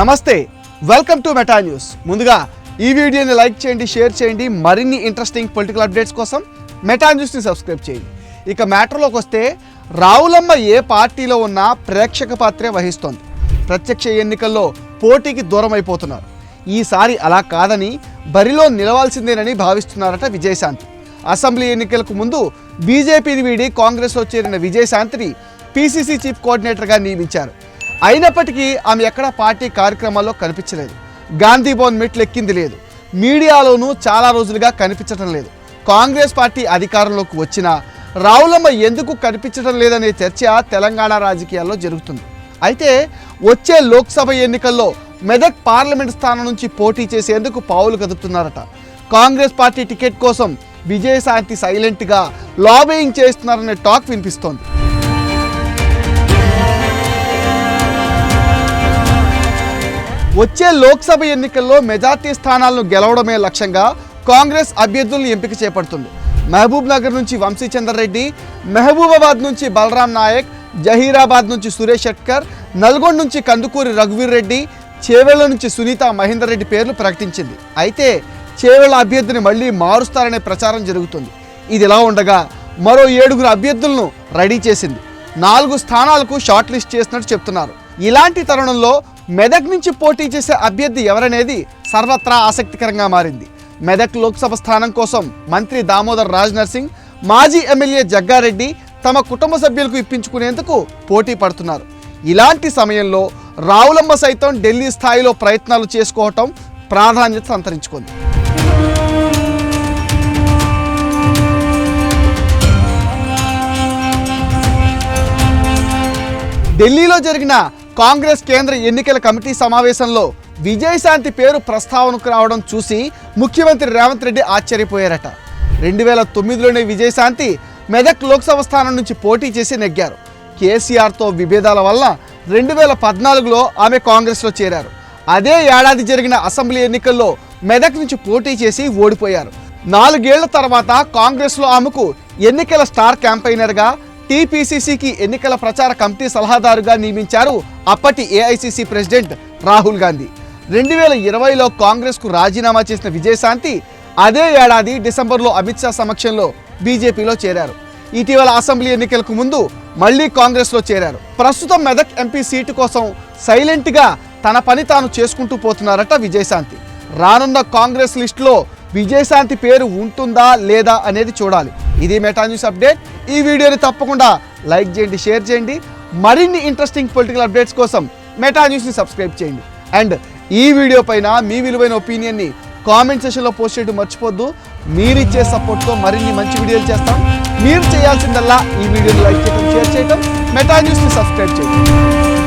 నమస్తే welcome to meta news ముందుగా ఈ వీడియోని లైక్ చేయండి షేర్ చేయండి. మరిన్ని ఇంట్రెస్టింగ్ పొలిటికల్ అప్డేట్స్ కోసం మెటా న్యూస్ని సబ్స్క్రైబ్ చేయండి. ఇక మ్యాటర్లోకి వస్తే రావులమ్మ ఏ పార్టీలో ఉన్నా ప్రేక్షక పాత్రే వహిస్తోంది. ప్రత్యక్ష ఎన్నికల్లో పోటీకి దూరం అయిపోతున్నారు ఈసారి అలా కాదని బరిలో నిలవాల్సిందేనని భావిస్తున్నారట విజయశాంతి. అసెంబ్లీ ఎన్నికలకు ముందు బీజేపీని వీడి కాంగ్రెస్లో చేరిన విజయశాంతిని పీసీసీ చీఫ్ కోఆర్డినేటర్గా నియమించారు. అయినప్పటికీ ఆమె ఎక్కడ పార్టీ కార్యక్రమాల్లో కనిపించలేదు. గాంధీ భవన్ మెట్లు ఎక్కింది లేదు. మీడియాలోనూ చాలా రోజులుగా కనిపించడం లేదు. కాంగ్రెస్ పార్టీ అధికారంలోకి వచ్చినా రావులమ్మ ఎందుకు కనిపించడం లేదనే చర్చ తెలంగాణ రాజకీయాల్లో జరుగుతుంది. అయితే వచ్చే లోక్సభ ఎన్నికల్లో మెదక్ పార్లమెంట్ స్థానం నుంచి పోటీ చేసేందుకు పావులు కదుపుతున్నారట. కాంగ్రెస్ పార్టీ టికెట్ కోసం విజయశాంతి సైలెంట్గా లాబింగ్ చేస్తున్నారనే టాక్ వినిపిస్తోంది. వచ్చే లోక్సభ ఎన్నికల్లో మెజార్టీ స్థానాలను గెలవడమే లక్ష్యంగా కాంగ్రెస్ అభ్యర్థులను ఎంపిక చేపడుతుంది. మహబూబ్ నగర్ నుంచి వంశీచందర్ రెడ్డి మహబూబాబాద్ నుంచి బలరాం నాయక్ జహీరాబాద్ నుంచి సురేష్ షట్కర్ నల్గొండ నుంచి కందుకూరి రఘువీర్ రెడ్డి చేవెళ్ళ నుంచి సునీత మహేందర్ రెడ్డి పేర్లు ప్రకటించింది. అయితే చేవెళ్ళ అభ్యర్థిని మళ్ళీ మారుస్తారనే ప్రచారం జరుగుతుంది. ఇది ఇలా ఉండగా మరో ఏడుగురు అభ్యర్థులను రెడీ చేసింది. నాలుగు స్థానాలకు షార్ట్ లిస్ట్ చేసినట్టు చెప్తున్నారు. ఇలాంటి తరుణంలో మెదక్ నుంచి పోటీ చేసే అభ్యర్థి ఎవరనేది సర్వత్రా ఆసక్తికరంగా మారింది. మెదక్ లోక్సభ స్థానం కోసం మంత్రి దామోదర్ రాజ్ నర్సింగ్ మాజీ ఎమ్మెల్యే జగ్గారెడ్డి తమ కుటుంబ సభ్యులకు ఇప్పించుకునేందుకు పోటీ పడుతున్నారు. ఇలాంటి సమయంలో రావులమ్మ సైతం ఢిల్లీ స్థాయిలో ప్రయత్నాలు చేసుకోవటం ప్రాధాన్యత సంతరించుకుంది. ఢిల్లీలో జరిగిన కాంగ్రెస్ కేంద్ర ఎన్నికల కమిటీ సమావేశంలో విజయశాంతి పేరు ప్రస్తావనకు రావడం చూసి ముఖ్యమంత్రి రేవంత్ రెడ్డి ఆశ్చర్యపోయారట. రెండు వేల తొమ్మిదిలోనే విజయశాంతి మెదక్ లోక్సభ స్థానం నుంచి పోటీ చేసి నెగ్గారు. కేసీఆర్తో విభేదాల వల్ల రెండు వేల పద్నాలుగులో ఆమె కాంగ్రెస్లో చేరారు. అదే ఏడాది జరిగిన అసెంబ్లీ ఎన్నికల్లో మెదక్ నుంచి పోటీ చేసి ఓడిపోయారు. నాలుగేళ్ళ తర్వాత కాంగ్రెస్లో ఆమెకు ఎన్నికల స్టార్ క్యాంపైనర్గా టీపీసీసీకి ఎన్నికల ప్రచార కమిటీ సలహాదారుగా నియమించారు అప్పటి ఏఐసీసీ ప్రెసిడెంట్ రాహుల్ గాంధీ. రెండు వేల ఇరవైలో కాంగ్రెస్కు రాజీనామా చేసిన విజయశాంతి అదే ఏడాది డిసెంబర్లో అమిత్ షా సమక్షంలో బీజేపీలో చేరారు. ఇటీవల అసెంబ్లీ ఎన్నికలకు ముందు మళ్ళీ కాంగ్రెస్లో చేరారు. ప్రస్తుతం మెదక్ ఎంపీ సీటు కోసం సైలెంట్గా తన పని తాను చేసుకుంటూ పోతున్నారట విజయశాంతి. రానున్న కాంగ్రెస్ లిస్టులో విజయశాంతి పేరు ఉంటుందా లేదా అనేది చూడాలి. ఇది మెటా న్యూస్ అప్డేట్ ఈ వీడియోని తప్పకుండా లైక్ చేయండి షేర్ చేయండి. మరిన్ని ఇంట్రెస్టింగ్ పొలిటికల్ అప్డేట్స్ కోసం మెటా న్యూస్ని సబ్స్క్రైబ్ చేయండి. అండ్ ఈ వీడియో పైన మీ విలువైన ఒపీనియన్ని కామెంట్ సెషన్లో పోస్ట్ చేయడం మర్చిపోద్దు. మీరిచ్చే సపోర్ట్తో మరిన్ని మంచి వీడియోలు చేస్తాం. మీరు చేయాల్సిందల్లా ఈ వీడియోని లైక్ చేయడం షేర్ చేయడం. మెటా న్యూస్ని సబ్స్క్రైబ్ చేయండి.